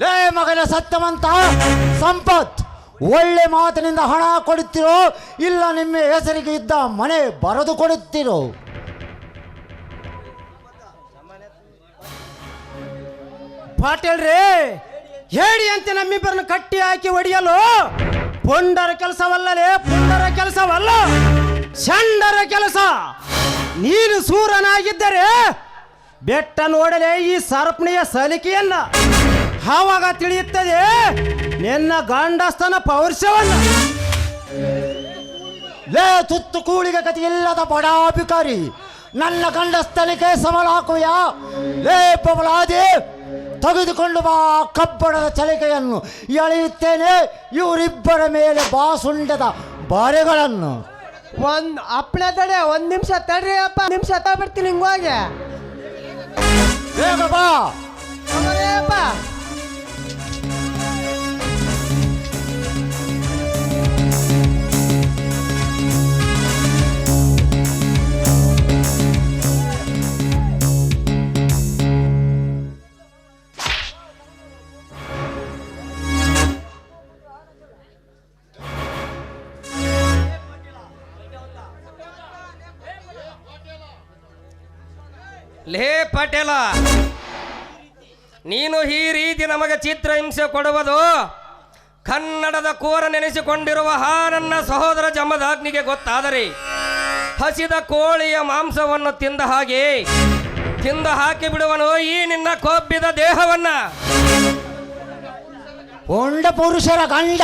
ಲೇ ಮಗನ ಸತ್ಯವಂತ ಸಂಪತ್, ಒಳ್ಳೆ ಮಾತಿನಿಂದ ಹಣ ಕೊಡುತ್ತಿರೋ ಇಲ್ಲ ನಿಮ್ಮ ಹೆಸರಿಗೆ ಇದ್ದ ಮನೆ ಬರೆದು ಕೊಡುತ್ತಿರೋ. ಪಾಟೀಲ್ರಿ ಹೇಳಿ ಅಂತ ನಮ್ಮಿಬ್ಬರನ್ನು ಕಟ್ಟಿ ಹಾಕಿ ಹೊಡೆಯಲು ಪುಂಡರ ಕೆಲಸವಲ್ಲಲೇ, ಪುಂಡರ ಕೆಲಸವಲ್ಲ ಚಂಡರ ಕೆಲಸ. ನೀನು ಸೂರನಾಗಿದ್ದರೆ ಬೆಟ್ಟ ನೋಡಲೇ ಈ ಸರ್ಪಣಿಯ ಸಲಿಕೆಯನ್ನ. ಆವಾಗ ತಿಳಿಯುತ್ತದೆ ನಿನ್ನ ಗಂಡಸ್ತನ ಪೌರುಷವನ್ನ. ಲೇ ತುತ್ತು ಕೂಳಿಗೆ ಗತಿ ಇಲ್ಲದ ಬಡಾಭಿಕಾರಿ ನನ್ನ ಗಂಡಸ್ತನಿಗೆ ಸಮಲ ಹಾಕುಯ ಲೇ ಪವಳಾದಿ ತೆಗೆದುಕೊಂಡು ಬಾ ಕಬ್ಬಣದ ಚಲಿಕೆಯನ್ನು ಎಳೆಯುತ್ತೇನೆ ಇವರಿಬ್ಬರ ಮೇಲೆ ಬಾಸುಂಡದ ಬಾರೆಗಳನ್ನು. ಒಂದ್ ಅಪ್ಪಳ ತಡೆ ಒಂದ್ ನಿಮಿಷ ತಡ್ರಿ ಅಪ್ಪ ನಿಮಿಷ ತಗೊಬಿಡ್ತೀನಿ ಹಿಂಗೋಗಿ ಬೇಗ ಬಾ. ಅಪ್ಪ. ಲೇ ಪಟೇಲ ನೀನು ಈ ರೀತಿ ನಮಗೆ ಚಿತ್ರ ಹಿಂಸೆ ಕೊಡುವುದು? ಕನ್ನಡದ ಕೋರ ನೆನೆಸಿಕೊಂಡಿರುವ ಹಾ ನನ್ನ ಸಹೋದರ ಜಮದಾಗ್ನಿಗೆ ಗೊತ್ತಾದರೆ ಹಸಿದ ಕೋಳಿಯ ಮಾಂಸವನ್ನು ತಿಂದ ಹಾಗೆ ತಿಂದ ಹಾಕಿ ಬಿಡುವನು ಈ ನಿನ್ನ ಕೊಬ್ಬಿದ ದೇಹವನ್ನ. ಹೊಂಡ ಪುರುಷರ ಗಂಡ.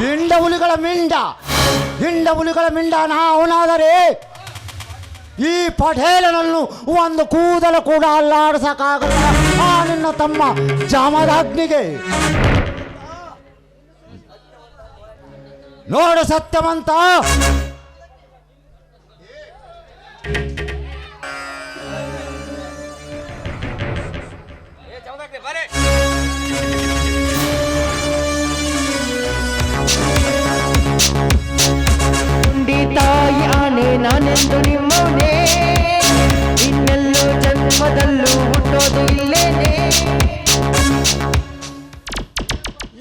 ಹಿಂಡ ಹುಲಿಗಳ ಮಿಂಡ ಹಿಂಡ ಹುಲಿಗಳ ಮಿಂಡ ನಾವನಾದರೆ ಈ ಪಟೇಲನನ್ನು ಒಂದು ಕೂದಲು ಕೂಡ ಅಲ್ಲಾಡಿಸಕ್ಕಾಗಲ್ಲ. ಆ ನಿನ್ನ ತಮ್ಮ ಜಾಮದಾಗ್ನಿಗೆ. ನೋಡು ಸತ್ಯವಂತ. ನಾನೆಂದು ನಿಮ್ಮವನೇ ಇನ್ನೆಲ್ಲೋ ಜನ್ಮದಲ್ಲೂ ಹುಟ್ಟೋದು ಇಲ್ಲೇನೆ?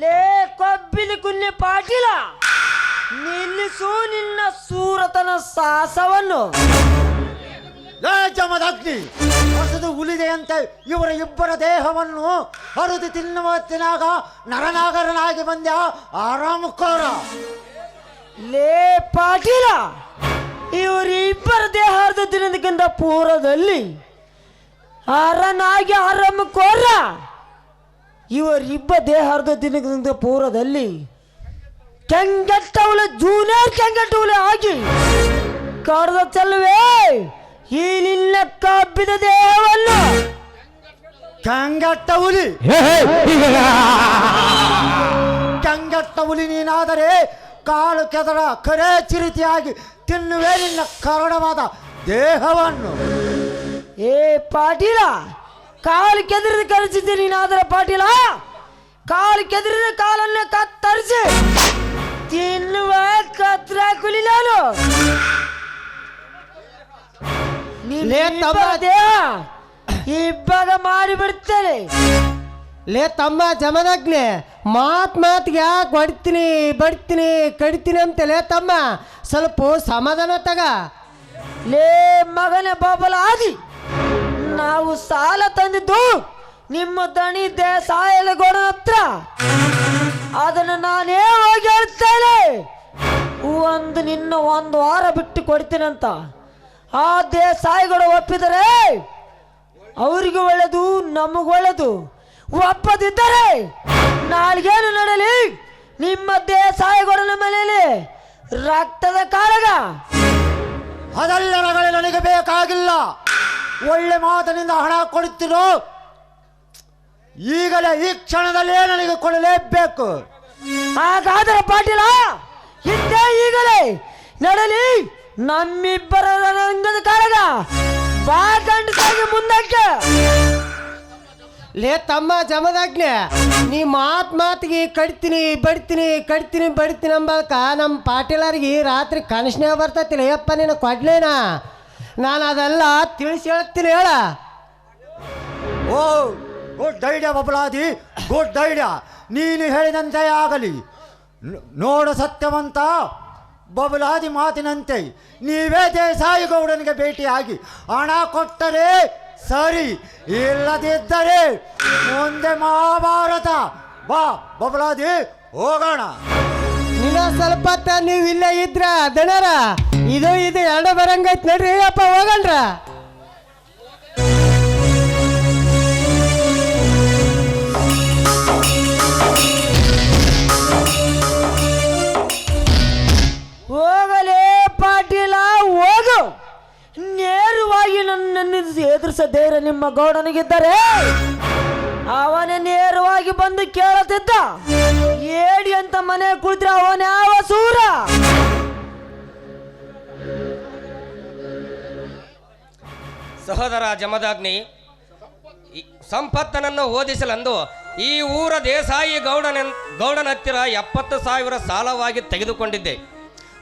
ಲೇ ಕೊಬ್ಬಿಲಿ ಕುಲ್ಲಿ ಪಾಟೀಲ! ನಿಲ್ಲಿಸು ನಿನ್ನ ಸೂರತನ ಸಾಹಸವನ್ನು ಜಮದಗ್ನಿ ಹೊಸದು ಉಳಿದೆಯಂತೆ ಇವರ ಇಬ್ಬರ ದೇಹವನ್ನು ಹರಿದು ತಿನ್ನುವ ತಿನ್ನಾಗ ನರನಾಗರನಾಗಿ ಬಂದ್ಯ ಆರಾಮಕ್ಕೋರ. ಲೇ ಪಾಟೀಲ! ಇವರಿಬ್ಬರ ದೇಹದ ದಿನದಕ್ಕಿಂತ ಪೂರ್ವದಲ್ಲಿ ಅರನಾಗಿ ಆರಂಭಕ್ಕೋರ ಇವರಿಬ್ಬ ದೇಹದ ದಿನದಿಂದ ಪೂರ್ವದಲ್ಲಿ ಕೆಂಗಟ್ಟವಳೆ ಜೂನಿಯರ್ ಕೆಂಗಟ್ಟವಳೆ ಆಗಿ ಕರೆದ ಚೆಲ್ಲುವೆ ಈ ನಿನ್ನ ಕಬ್ಬಿದ ದೇಹವನ್ನು ಕಂಗಟ್ಟ ಹುಲಿ ಕಂಗಟ್ಟ ಹುಲಿ ನೀನಾದರೆ ಕಾಳು ಕೆದರ ಕರೆ ಚಿರಿತಿಯಾಗಿ ತಿನ್ನುವೆ ನಿನ್ನ ದೇಹವನ್ನು. ಏ ಪಾಟೀಲ ಕಾಲು ಕೆದರಿದ ಕಳಿಸಿದ್ದೀನಿ ನೀನಾದ್ರೆ ಪಾಟೀಲ. ಕಾಲು ಕೆದರಿದ ಕಾಲನ್ನ ಕತ್ತರಿಸಿ. ತಿನ್ನುವ ಕತ್ರ ಕುಲಿ ನಾನು ಲೇ ತಮ್ಮ. ಇಬ್ಬಾಗ ಮಾಡಿ ಬಿಡ್ತೇನೆ ಲೇ ತಮ್ಮ ಜಮದಗ್ನೆ ಮಾತ್ ಮಾತಿಗೆ ಯಾಕೆ ಹೊಡಿತೀನಿ, ಬಡ್ತೀನಿ, ಕಡಿತೀನಿ ಅಂತಲೇ ತಮ್ಮ. ಸ್ವಲ್ಪ ಸಮಾಧಾನ ತಗ. ಲೇ ಮಗನ ಬಾಬಲ, ಆದಿ. ನಾವು ಸಾಲ ತಂದಿದ್ದು ನಿಮ್ಮ ದಣಿ ದೇಸಾಯಲ ಗೋಣ ಹತ್ರ. ಅದನ್ನು ನಾನೇ ಹೋಗಿ ಹೇಳ್ತೇನೆ. ಒಂದು ನಿನ್ನ ಒಂದು ವಾರ ಬಿಟ್ಟು ಕೊಡ್ತೀನಂತ ಆ ದೇಸಾಯಿಗಳು ಒಪ್ಪಿದರೆ ಅವರಿಗೂ ಒಳ್ಳೆದು, ನಮಗೂ ಒಳ್ಳೆದು. ಒಪ್ಪದಿದ್ದರೆ ನಾಳೆಗೇನು ನಡಲಿ? ನಿಮ್ಮ ದೇಸಾಯಿಗಳ ಮನೆಯಲ್ಲಿ ರಕ್ತದ ಕಾಳಗ? ಅದೆಲ್ಲ ನನಗೆ ಬೇಕಾಗಿಲ್ಲ. ಒಳ್ಳೆ ಮಾತಿನಿಂದ ಹಣ ಕೊಡುತ್ತಿರೋ ಈಗಲೇ ಈ ಕ್ಷಣದಲ್ಲೇ ನನಗೆ ಕೊಡಲೇಬೇಕು. ಹಾಗಾದರೆ ಪಾಟೀಲ ಹಿಂದೆ ಈಗಲೇ ನಡಲಿ. ನಮ್ಮಿಬ್ಬರ ರಂಗದ ಕಾಳಗ ಬಾ ಗಂಡಸಾಗಿ ಮುಂದಕ್ಕೆ. ಲೇ ತಮ್ಮ ಜಮದಾಜ್ಞೆ ನೀ ಮಾತ್ ಮಾತಿಗೆ ಕಡ್ತೀನಿ, ಬಡ್ತೀನಿ ಕಡ್ತೀನಿ, ಬಡ್ತೀನಿ ಅಂಬಕ ನಮ್ಮ ಪಾಟೀಲರಿಗೆ ರಾತ್ರಿ ಕನಸನೇ ಬರ್ತೈತಿ ಅಯ್ಯಪ್ಪ ನೀನು ಕೊಡ್ಲೇನಾ? ನಾನು ಅದೆಲ್ಲ ತಿಳಿಸಿ ಹೇಳ್ತೀನಿ ಹೇಳ. ಓ, ಗುಡ್ ಐಡಿಯಾ ಬಬಲಾದಿ, ಗುಡ್ ಐಡಿಯಾ. ನೀನು ಹೇಳಿದಂತೆ ಆಗಲಿ. ನೋಡ ನೋಡು ಸತ್ಯವಂತ, ಬಬಲಾದಿ ಮಾತಿನಂತೆ. ನೀವೇ ದೇಸಾಯಿ ಗೌಡನಿಗೆ ಭೇಟಿಯಾಗಿ ಹಣ ಕೊಟ್ಟರೆ ಸರಿ ಇಲ್ಲದಿದ್ದರೆ ಮುಂದೆ ಮಹಾಭಾರತ. ಬಾ, ಬಬಲಾದಿ, ಹೋಗೋಣ. ಇನ್ನ ಸ್ವಲ್ಪ ನೀವು ಇಲ್ಲೇ ಇದ್ರ ದಣರ, ಇದು ಇದು ಎರಡು ಬರಂಗೈತ್ ನಡ್ರಿ ಅಪ್ಪ ಹೋಗಣ್ರ. ನಿಮ್ಮ ಗೌಡನಿಗಿದ್ದರೆ ಅವನೇ ನೇರವಾಗಿ ಬಂದು ಕೇಳುತ್ತಿದ್ದ ಏಡಿ ಅಂತ ಮನೆ ಕುಳಿದ್ರೆ ಅವನ್ಯಾವ ಸೂರ? ಸಹೋದರ ಜಮದಾಗ್ನಿ ಸಂಪತ್ತನನ್ನು ಓದಿಸಲೆಂದು ಈ ಊರ ದೇಸಾಯಿ ಗೌಡನ ಗೌಡನ ಹತ್ತಿರ ಎಪ್ಪತ್ತು ಸಾವಿರ ಸಾಲವಾಗಿ ತೆಗೆದುಕೊಂಡಿದ್ದೆ.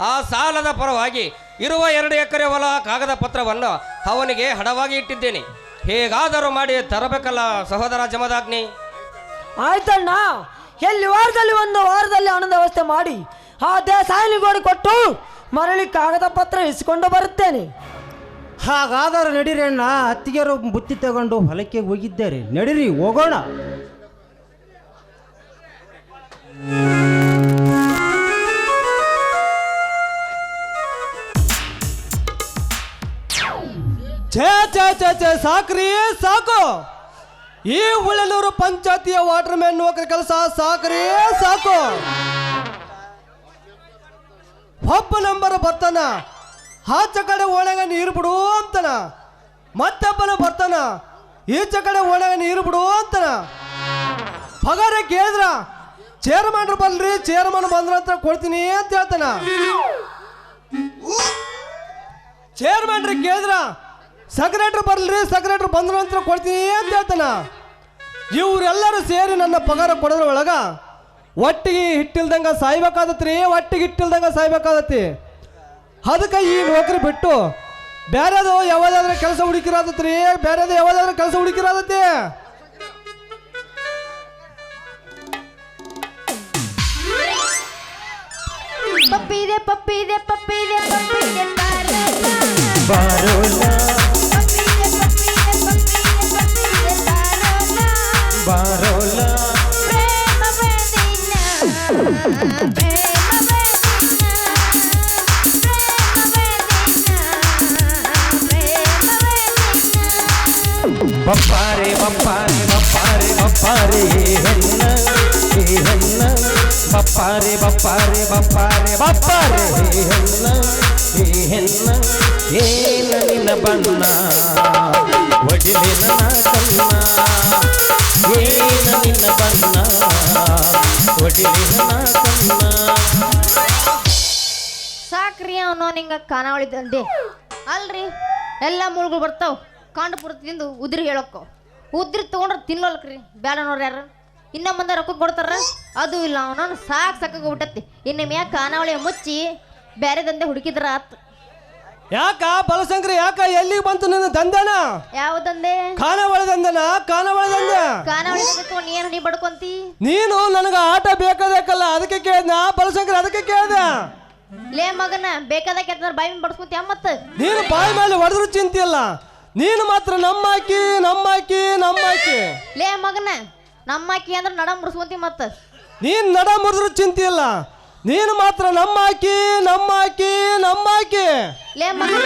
ಆ ಸಾಲದ ಪರವಾಗಿ ಇರುವ ಎರಡು ಎಕರೆ ಹೊಲ ಕಾಗದ ಪತ್ರವನ್ನು ಅವನಿಗೆ ಹಡವಾಗಿ ಇಟ್ಟಿದ್ದೇನೆ. ಹೇಗಾದರೂ ಮಾಡಿ ತರಬೇಕಲ್ಲ ಸಹೋದರ ಜಮದಾಗ್ನಿ? ಆಯ್ತಣ್ಣ ಎಲ್ಲಿ ವಾರದಲ್ಲಿ ಒಂದು ವಾರದಲ್ಲಿ ಹಣದ ವ್ಯವಸ್ಥೆ ಮಾಡಿ ಆ ದೇಸಾಯಿನಿಗೋಡಿ ಕೊಟ್ಟು ಮರಳಿ ಕಾಗದ ಪತ್ರ ಇಸ್ಕೊಂಡು ಬರುತ್ತೇನೆ. ಹಾಗಾದರೆ ನಡೀರಿ ಅಣ್ಣ ಅತ್ತಿಗೆರು ಬುತ್ತಿ ತಗೊಂಡು ಹೊಲಕ್ಕೆ ಹೋಗಿದ್ದಾರೆ. ನಡೀರಿ ಹೋಗೋಣ. ಛೇ ಛೇ ಛೇ ಛೇ, ಸಾಕ್ರಿ, ಸಾಕು. ಈ ಹುಳನೂರು ಪಂಚಾಯತಿಯ ವಾಟರ್ ಮ್ಯಾನ್ ನೌಕರಿ ಕೆಲಸ ಸಾಕ್ರಿ, ಸಾಕು. ಒಬ್ಬ ನಂಬರ್ ಬರ್ತಾನ. ಆಚ ಕಡೆ ಒಳಗೆ ನೀರು ಬಿಡು ಅಂತಾನ. ಮತ್ತೊಬ್ಬನ ಬರ್ತಾನ. ಈಚ ಕಡೆ ಒಳಗೆ ನೀರು ಬಿಡು ಅಂತಾನ. ಪಗಾರ ಕೇಳಿದ್ರ? ಚೇರ್ಮನ್ ಬಲ್ರಿ ಚೇರ್ಮನ್ ಬಂದ್ರ ಅಂತ ಕೊಡ್ತೀನಿ ಅಂತ ಹೇಳ್ತಾನ. ಚೇರ್ಮನ್ ಕೇಳಿದ್ರ? ಸೆಕ್ರೆಟ್ರಿ ಬರಲ್ರಿ ಸೆಕ್ರೆಟ್ರಿ ಬಂದ್ರ ಅಂತ ಕೊಡ್ತೀನಿ ಅಂತ ಹೇಳ್ತಾನ ಇವರೆಲ್ಲರೂ ಸೇರಿ ನನ್ನ ಪಗಾರ ಕೊಡೋದ್ರ ಒಳಗ ಒಟ್ಟಿಗೆ ಹಿಟ್ಟಿಲ್ದಂಗ ಸಾಯ್ಬೇಕಾದತ್ರಿ ಒಟ್ಟಿಗೆ ಹಿಟ್ಟಿಲ್ದಂಗ ಸಾಯ್ಬೇಕಾದತಿ ಅದಕ್ಕೆ ಈ ನೌಕರಿ ಬಿಟ್ಟು ಬೇರೆದು ಯಾವ್ದಾದ್ರೂ ಕೆಲಸ ಹುಡುಕಿರಾದತ್ರಿ ಬೇರೆದು ಯಾವ್ದಾದ್ರೂ ಕೆಲಸ ಹುಡುಕಿರಾದತಿ ಪಪ್ಪಿದೆ ಪಪ್ಪಿದೆ ಪಪ್ಪಿದೆ ಪಪ್ಪಿದೆ ಬಾರೋಲ ಬಪ್ಪಾರೆ ಬಪ್ಪಾರೆ ಬಪ್ಪಾರೆ ಬಪ್ಪಾರೆ, ಹೆಣ್ಣ ಏ ಹೆಣ್ಣ. ಬಪ್ಪಾರೆ ಬಪ್ಪಾರೆ ಬಪ್ಪಾರೆ ಬಪ್ಪಾರೆ ಏ ಹೆಣ್ಣ ಏ ಹೆಣ್ಣ. ಏನ ನಿನ್ನ ಬಣ್ಣ? ಒಡಿಲೆ ನನ್ನ ಕಣ್ಣ ಏನ ನಿನ್ನ ಬಣ್ಣ ಒಡಿಲೆ ನನ್ನ ಕಣ್ಣ ಸಾಕ್ರಿ ಅವನು ನಿಂಗೆ ಖಾನಾವಳಿದಂದೆ ಅಲ್ರಿ, ಎಲ್ಲ ಮುಳುಗಳು ಬರ್ತಾವ. ಕಾಂಡ ತಿಂದು ಉದ್ರಿ ಹೇಳಕ್ಕೋ ಉದ್ರಿ ತೊಗೊಂಡ್ರೆ ತಿನ್ನೋಲ್ಕ್ರಿ ಬೇಡ ಯಾರು. ಇನ್ನ ಮುಂದೆ ರೊಕ್ಕ ಕೊಡ್ತಾರ ಅದು ಇಲ್ಲ ಅವನನ್ನು ಸಾಕು ಸಾಕಾಗ ಬಿಟ್ಟತಿ ಇನ್ನು ಮ್ಯಾಗ ಖಾನಾವಳಿ ಮುಚ್ಚಿ ಬೇರೆ ದಂಧೆ ಹುಡುಕಿದ್ರ ಆತ್. ಯಾಕ ಬಲಶಂಕರ ಯಾಕ ಎಲ್ಲಿಗೆ ಬಂತು ನಿನ್ನ ದಂಧನ? ಯಾವ ದಂಧೆ ಖಾನಾವಳ ದಂಧನ ಖಾನಾವಳ ದಂಧ. ಖಾನಾವಳಿ ನೀನು ನೀ ಬಡ್ಕೊಂತಿ? ನೀನು ನನಗ ಆಟ ಬೇಕಾದಕ್ಕಲ್ಲ ಅದಕ್ಕೆ ಕೇಳ್ದ ಬಲಶಂಕರ ಅದಕ್ಕೆ ಕೇಳ್ದ ಲೇ ಮಗನ ಬೇಕಾದ ಬಾಯಿ ಬಡ್ಸ್ಕೊಂತಿ ಮತ್ತ? ನೀನು ಬಾಯಿ ಮೇಲೆ ಹೊಡೆದ್ರು ಚಿಂತಿಯಲ್ಲ. ನೀನು ಮಾತ್ರ ನಮ್ಮ ನಮ್ಮಾಕಿ ನಮ್ಮಾಕಿ ನಮ್ಮಾಕಿ ಲೇ ಮಗನ ನಮ್ಮಾಕಿ ಅಂದ್ರೆ ನಡ ಮುಡ್ಸ್ಕೊಂತಿ ಮತ್ತ? ನೀನ್ ನಡ ಮುರಿದ್ರು ಚಿಂತಿಯಲ್ಲ. ನೀನು ಮಾತ್ರ ನಮ್ಮಾಕಿ ನಮ್ಮಾಕಿ ನಮ್ಮಾಕಿ. ಲೇ ಮಗನ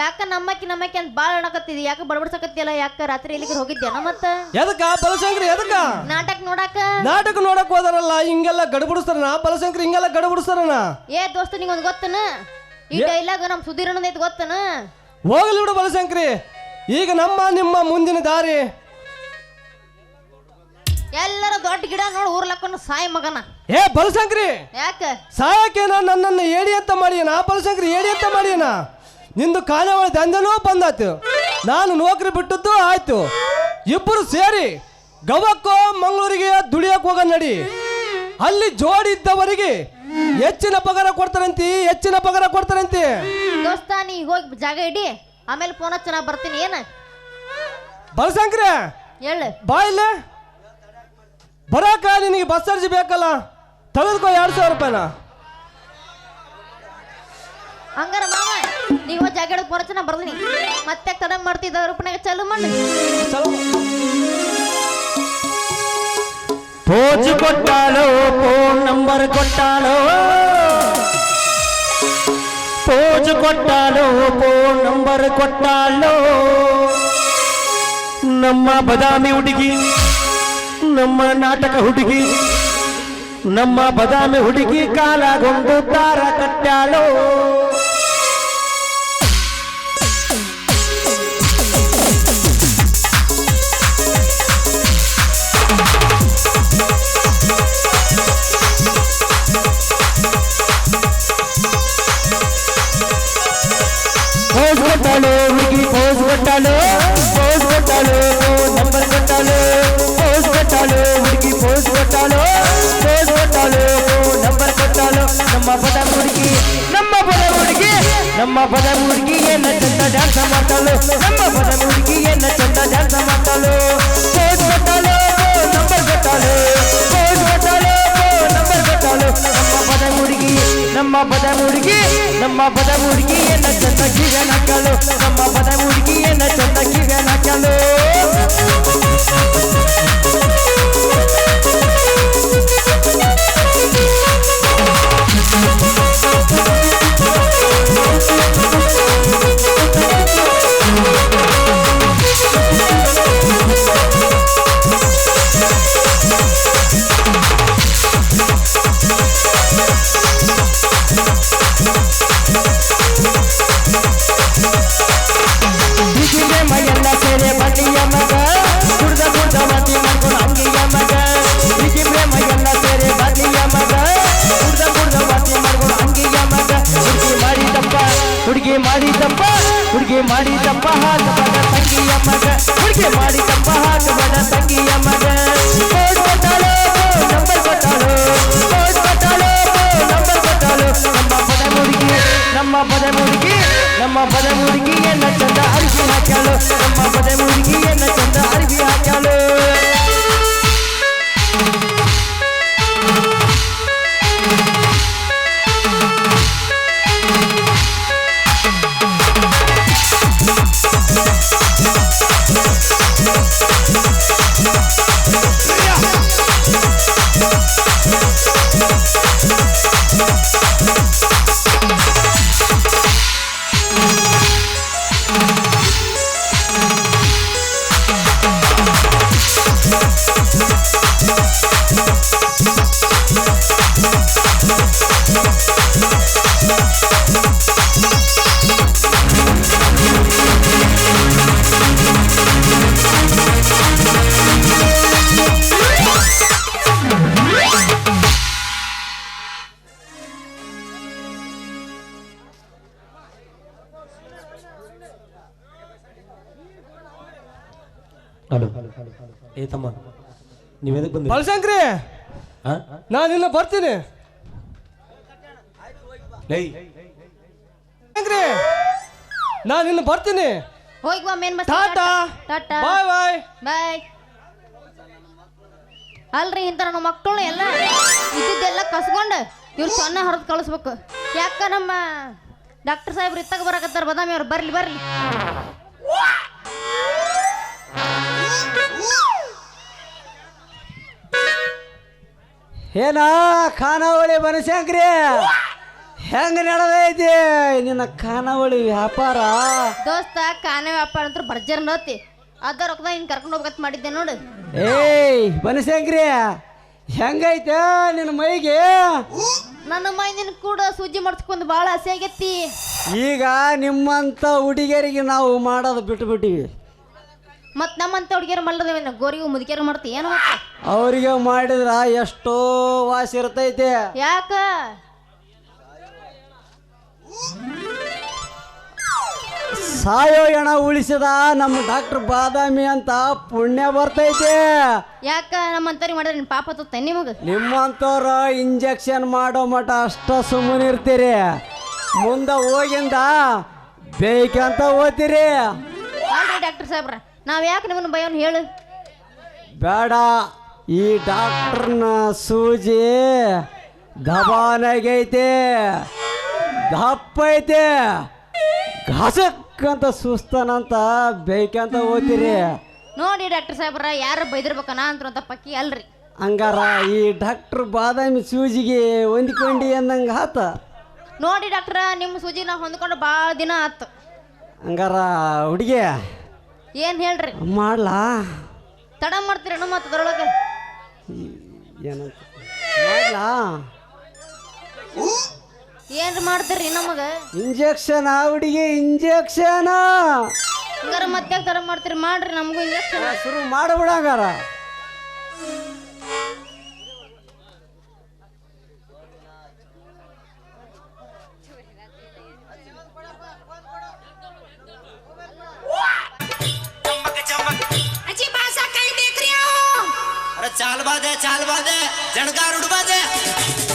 ಯಾಕ ನಮ್ಮಕ್ಕಿ ನಮ್ಮಕ್ಕಿ ಅಂತ ಬಾಳ ಅಣಕತ್ತಿದಿ? ಯಾಕ ಬಡಬಡ್ಸಕತ್ತಿಯಲ್ಲ? ಯಾಕ ರಾತ್ರಿ ಎಲ್ಲಿಗೆ ಹೋಗಿದ್ಯಾ ಮತ್ತ? ಎದಕ್ಕ? ಬಲಶಂಕರಿ ಎದಕ್ಕ? ನಾಟಕ ನೋಡಾಕ? ನಾಟಕ ನೋಡಕ್ ಹೋದಾರಲ್ಲ ಹಿಂಗೆಲ್ಲ ಗಡಬಡಿಸ್ತಾರನ? ಬಲಶಂಕರಿ ಹಿಂಗೆಲ್ಲ ಗಡಬಿಡಿಸ್ತಾರನ? ಏ ದೋಸ್ತ ನಿಂಗೊಂದು ಗೊತ್ತನ? ಈ ಡೈಲಾಗ್ ನಮ್ ಸುಧೀರ್ ಐತಿ ಗೊತ್ತನ? ಹೋಗಲಿ ಬಿಡು ಬಲಶಂಕರಿ. ಈಗ ನಮ್ಮ ನಿಮ್ಮ ಮುಂದಿನ ದಾರಿ. ಎಲ್ಲರ ದೊಡ್ಡ ಗಿಡ ನೋಡಿ ಊರ್ಲಕ್ಕನು ಸಾಯಿ ಮಗನ. ಏ ಬಲಸಂಕ್ರಿ ಯಾಕ? ಸಾಯಕೇನ ನನ್ನನ್ನು ಏಡಿ ಅಂತ ಮಾಡಿಯನ? ಬಲಸಂಕ್ರಿ ಏಡಿ ಅಂತ ಮಾಡಿಯನ? ನಿಂದು ಖಾನಾವಳಿ ದಂಧನೂ ಬಂದಾತು. ನಾನು ನೌಕರಿ ಬಿಟ್ಟದ್ದು ಆಯ್ತು. ಇಬ್ಬರು ಸೇರಿ ಗವಕ್ಕೋ ಮಂಗಳೂರಿಗೆ ದುಡಿಯಕ್ಕೆ ಹೋಗ ನಡಿ. ಅಲ್ಲಿ ಜೋಡಿ ಇದ್ದವರಿಗೆ ಹೆಚ್ಚಿನ ಪಗಾರ ಕೊಡ್ತಾರಂತಿ ಹೆಚ್ಚಿನ ಪಗಾರ ಕೊಡ್ತಾರಂತಿ. ದೋಸ್ತ ನೀ ಹೋಗಿ ಜಾಗ ಇಡಿ. ಆಮೇಲೆ ಫೋನ್ ಹಚ್ಚ ನಾ ಬರ್ತೀನಿ. ಏನ? ಬಲಸಂಕ್ರಿ ಹೇಳು. ಬಾ ಇಲ್ಲೇ. ಬರಾಕ ನಿನಗೆ ಬಸ್ ಚಾರ್ಜ್ ಬೇಕಲ್ಲ? ತೆಗೆದುಕೋ ಎರಡು ಸಾವಿರ ರೂಪಾಯಿನ. ಹಂಗಾರ ಮಾಮ ನೀವು ಜಾಗ ಬರಚ ನಾ ಬರ್ತೀನಿ ಮತ್ತೆ ತಡ ಮಾಡ್ತಿದ್ದ ರೂಪನಾಗ ಚಾಲು ಮಾಡಿ. ಚಲೋ. ಪೋಜ್ ಕೊಟ್ಟಾಳೋ ಫೋನ್ ನಂಬರ್ ಕೊಟ್ಟಾಳೋ. ಪೋಜ್ ಕೊಟ್ಟಾಳೋ ಫೋನ್ ನಂಬರ್ ಕೊಟ್ಟಾಳೋ. ನಮ್ಮ ಬದಾಮಿ ಹುಡುಗಿ. ನಮ್ಮ ನಾಟಕ ಹುಡುಗಿ ನಮ್ಮ ಬದಾಮಿ ಹುಡುಗಿ ಕಾಲಗೊಂಡು ತಾರ ಕಟ್ಟಾಳೋ ನಮ್ಮ ಪದ ಹುಡುಗಿ, ನಮ್ಮ ಪದ ಹುಡುಗಿ, ನಮ್ಮ ಪದ ಹುಡುಗಿ ಏನ ಚಂದ ಡ್ಯಾನ್ಸ್ ಮಾಡ್ತಾಳು. ನಮ್ಮ ಪದ ಹುಡುಗಿ ಏನ ಚಂದ ಡ್ಯಾನ್ಸ್ ಕೊಟ್ಟಾಳು ನಂಬರ್ ನಂಬರ್ ನಮ್ಮ ಪದ ಹುಡುಗಿ, ನಮ್ಮ ಪದ ಹುಡುಗಿ, ನಮ್ಮ ಹುಡುಗಿ ಚಂದ ನಮ್ಮ ಪದ ಹುಡುಗಿ ಏನ ಚಂದ ಹುಡುಗಿ ಮಾಡಿದಪ್ಪ ಹಾಕಬಡ ತಂಗಿಯ ಮಗ ಹುಡುಗಿ ಮಾಡಿದಪ್ಪ ಹಾಕಬಡ ತಂಗಿಯ ಮಗ ಕೋಡ್ ಕೊಟ್ಟಾಳು ನಂಬರ್ ಕೊಟ್ಟಾಳು ಕೋಡ್ ಕೊಟ್ಟಾಳು ನಂಬರ್ ಕೊಟ್ಟಾಳು ನಮ್ಮ ಪದ ಹುಡುಗಿ ನಮ್ಮ ಪದ ಹುಡುಗಿ ನಮ್ಮ ಪದ ಹುಡುಗಿಯನ್ನ ಚಂದ ಅರಿವಿ ನೀವೆದಕ್ಕೆ ಬಂದ್ರಿ? ಬಲಶಂಕ್ರಿ! ಹಾಂ ನಾನು ಇನ್ನು ಬರ್ತೀನಿ. ಲೈ. ಶಂಕ್ರಿ ನಾನು ಇನ್ನು ಬರ್ತೀನಿ. ಹೋಗಿ ಬಾ main bus tata. Tata. Bye bye. Bye. ಅಲ್ರಿ ಇಂಥ ನಮ್ಮ ಮಕ್ಕಳು ಎಲ್ಲ ಇದ್ದಿದ್ದೆಲ್ಲ ಕಸ್ಕೊಂಡು ಇವ್ರು ಸೊನ್ನೆ ಹೊರದು ಕಳಿಸ್ಬೇಕು. ಯಾಕ ನಮ್ಮ ಡಾಕ್ಟರ್ ಸಾಹೇಬ್ರು ಇತ್ತಾಗ ಬರಕತ್ತಾರ ಬದಾಮಿ ಅವ್ರು ಬರ್ಲಿ ಬರ್ಲಿ. ಏನ ಖಾನಾವಳಿ ಬನಶಂಕ್ರಿ? ಹೆಂಗ ನಡೆದೈತಿ ನಿನ್ನ ಖಾನಾವಳಿ ವ್ಯಾಪಾರ? ದೋಸ್ತ ಕಾನೆ ವ್ಯಾಪಾರ ಅಂತ ಬರ್ಜರ್ ನೋತಿ ಅದ ರೊಕ್ಕದ ಇನ್ ಕರ್ಕೊಂಡು ಹೋಗ್ಬೇಕಂತ ಮಾಡಿದ್ದೆ ನೋಡು. ಏಯ್ ಬನಶಂಕ್ರಿ ಹೆಂಗೈತೆ ನಿನ್ನ ಮೈಗೆ? ನನ್ನ ಮೈ ನಿನ್ ಕೂಡ ಸೂಜಿ ಮಾಡಿಸ್ಕೊಂಡು ಭಾಳ ಆಸೆ ಆಗೈತಿ. ಈಗ ನಿಮ್ಮಂಥ ಹುಡುಗಿಯರಿಗೆ ನಾವು ಮಾಡೋದು ಬಿಟ್ಬಿಟ್ಟಿವಿ. ಮತ್ ನಮ್ಮಂತ ಹುಡುಗಿಯರು ಮಲ್ಲದೇವೇನ ಗೋರಿಗೂ ಮುದುಕಿಯರು ಮಾಡ್ತಿ ಏನು ಮತ್ತೆ? ಅವರಿಗೆ ಮಾಡಿದ್ರ ಎಷ್ಟೋ ವಾಸ ಇರ್ತೈತೆ. ಯಾಕ? ಸಾಯೋ ಹೆಣ ಉಳಿಸಿದ ನಮ್ಮ ಡಾಕ್ಟರ್ ಬಾದಾಮಿ ಅಂತ ಪುಣ್ಯ ಬರ್ತೈತೆ. ಯಾಕ ನಮ್ಮಂತವ್ರಿಗೆ ಮಾಡಿದ್ರೆ ನಿನ್ ಪಾಪ ತುತ್ತ ನಿಮಗೆ? ನಿಮ್ಮಂತವ್ರ ಇಂಜೆಕ್ಷನ್ ಮಾಡೋ ಮಟ ಅಷ್ಟ ಸುಮ್ಮನೆ ಇರ್ತೀರಿ. ಮುಂದೆ ಹೋಗಿಂದ ಬೇಕಂತ ಓದ್ತೀರಿ. ಡಾಕ್ಟರ್ ಸಾಹೇಬ್ರ ನಾವು ಯಾಕೆ ನಿಮ್ಮನ್ನು ಭಯವನ್ನು ಹೇಳು? ಬೇಡ ಈ ಡಾಕ್ಟರ್ನ ಸೂಜಿ ದಬಾನಗೈತೆ ದಪ್ಪೈತೆ ಘಸಕ್ಕಂತ ಸುಸ್ತಾನಂತ ಬೇಕಂತ ಓದಿರಿ ನೋಡಿ ಡಾಕ್ಟರ್ ಸಾಹೇಬ್ರ ಯಾರು ನಾ ಅಂತ ಪಕ್ಕಿ ಅಲ್ರಿ. ಹಂಗಾರ ಈ ಡಾಕ್ಟರ್ ಬಾದಾಮಿ ಸೂಜಿಗೆ ಹೊಂದ್ಕೊಂಡು ಅಂದಂಗೆ ಆತ. ನೋಡಿ ಡಾಕ್ಟ್ರ ನಿಮ್ಮ ಸೂಜಿ ನಾ ಹೊಂದ್ಕೊಂಡು ಭಾಳ ದಿನ ಆತು. ಹಂಗಾರ ಹುಡುಗಿ ಏನ್ ಹೇಳ್ರಿ? ಮಾಡ್ಲಾ? ತಡ ಮಾಡ್ತೀರೇನು ಮತ್ತೆ ಅದರೊಳಗೆ. ಏನಂತ? ಮಾಡ್ಲಾ? ಏನ್ರಿ ಮಾಡ್ತೀರಿ ನಮಗೆ? ಇಂಜೆಕ್ಷನ್ ಹುಡುಗಿ ಇಂಜೆಕ್ಷನ್. ಮತ್ತೆ ತಡ ಮಾಡ್ತೀರಿ ಮಾಡ್ರಿ ನಮಗೂ ಇಂಜೆಕ್ಷನ್. ಶುರು ಮಾಡಬಿಡಂಗಾರ ચાલવા દે ચાલવા દે જણકાર ઉડવા દે.